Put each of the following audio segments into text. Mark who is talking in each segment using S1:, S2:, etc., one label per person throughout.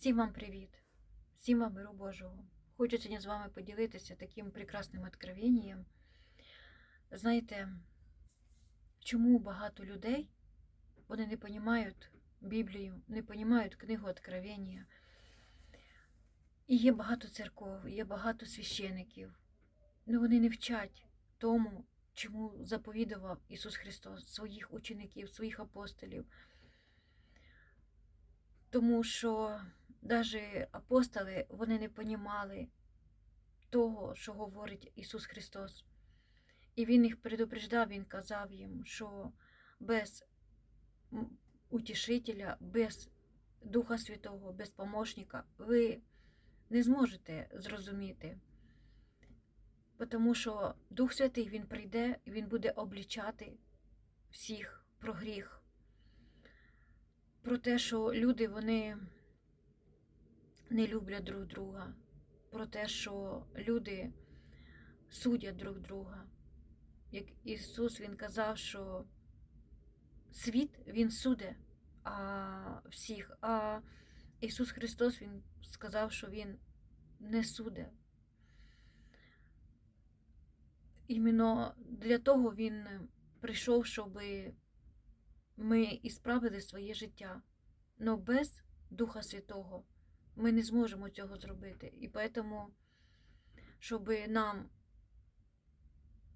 S1: Всім вам привіт! Всім вам миру Божого! Хочу сьогодні з вами поділитися таким прекрасним откровенням. Знаєте, чому багато людей вони не розуміють Біблію, не розуміють книгу Откровення. І є багато церков, є багато священиків, але вони не вчать тому, чому заповідував Ісус Христос своїх учеників, своїх апостолів. Тому що навіть апостоли вони не понімали того, що говорить Ісус Христос. І Він їх предупреждав, Він казав їм, що без утішителя, без Духа Святого, без помощника ви не зможете зрозуміти. Тому що Дух Святий Він прийде і Він буде облічати всіх про гріх, про те, що люди вони не люблять друг друга, про те, що люди судять друг друга. Як Ісус Він казав, що світ Він суде а всіх, а Ісус Христос Він сказав, що Він не суде. Іменно для того Він прийшов, щоб ми ісправили своє життя. Но без Духа Святого ми не зможемо цього зробити. І тому, щоб нам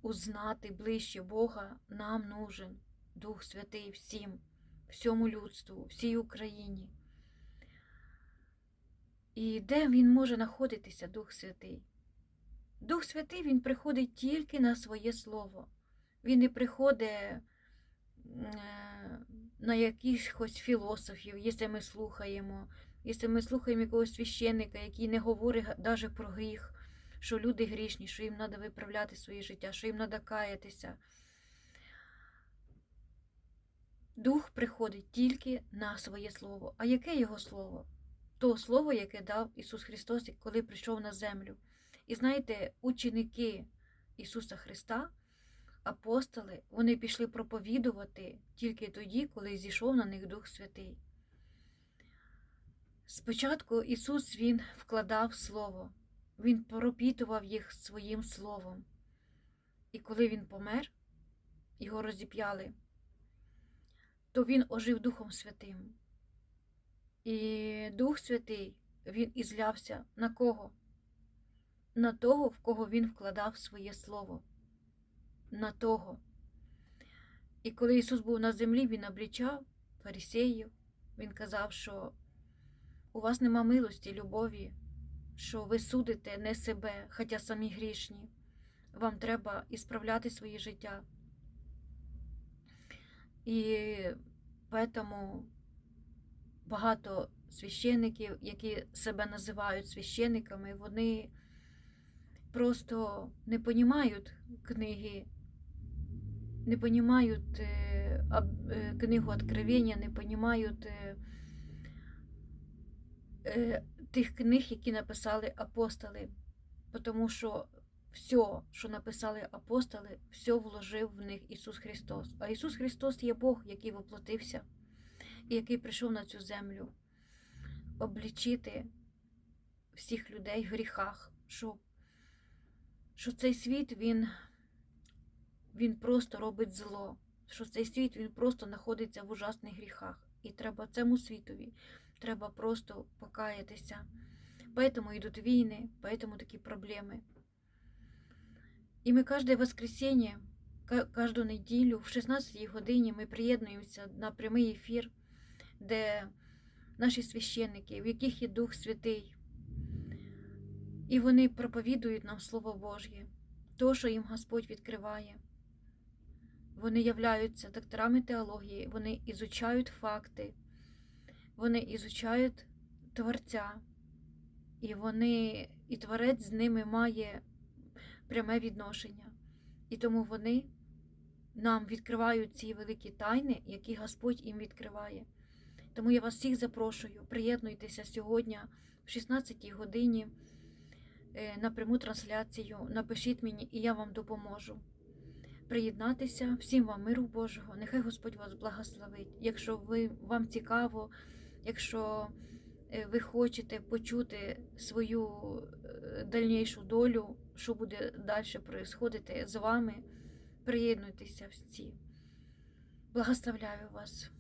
S1: узнати ближче Бога, нам нужен Дух Святий всім, всьому людству, всій Україні. І де він може знаходитися, Дух Святий? Дух Святий він приходить тільки на своє Слово. Він не приходить е, на якихось філософів, якщо ми слухаємо, якщо ми слухаємо якогось священника, який не говорить навіть про гріх, що люди грішні, що їм треба виправляти своє життя, що їм треба каятися. Дух приходить тільки на своє Слово. А яке його слово? То слово, яке дав Ісус Христос, коли прийшов на землю. І знаєте, ученики Ісуса Христа, апостоли, вони пішли проповідувати тільки тоді, коли зійшов на них Дух Святий. Спочатку Ісус Він вкладав Слово, Він пропітував їх своїм Словом. І коли Він помер, його розіп'яли, то Він ожив Духом Святим. І Дух Святий, Він ізлявся на кого? На того, в кого він вкладав своє слово. На того. І коли Ісус був на землі, Він облічав фарисеїв, Він казав, що у вас нема милості, любові, що ви судите не себе, хоча самі грішні. Вам треба ісправляти своє життя. І тому багато священиків, які себе називають священиками, вони просто не понімають книги, не понімають е, е, книгу Откровення, не понімають е, тих книг, які написали апостоли. Тому що все, що написали апостоли, все вложив в них Ісус Христос. А Ісус Христос є Бог, який воплотився і який прийшов на цю землю облічити всіх людей в гріхах, що, що цей світ він, він просто робить зло, що цей світ він просто знаходиться в ужасних гріхах. І треба цьому світові, треба просто покаятися. Поэтому йдуть війни, поэтому такі проблеми. І ми кожне воскресенье, кожну неділю в 16 годині ми приєднуємося на прямий ефір, де наші священники, в яких є Дух Святий, і вони проповідують нам Слово Божє, то, що їм Господь відкриває. Вони являються докторами теології, вони ізучають факти, вони ізучають Творця, і вони, і Творець з ними має пряме відношення. І тому вони нам відкривають ці великі тайни, які Господь їм відкриває. Тому я вас всіх запрошую, приєднуйтеся сьогодні в 16 годині е, на пряму трансляцію. Напишіть мені, і я вам допоможу. Приєднатися, всім вам миру Божого, нехай Господь вас благословить. Якщо ви, вам цікаво, якщо е, ви хочете почути свою е, дальнішу долю, що буде далі происходити з вами, приєднуйтеся всі. Благословляю вас.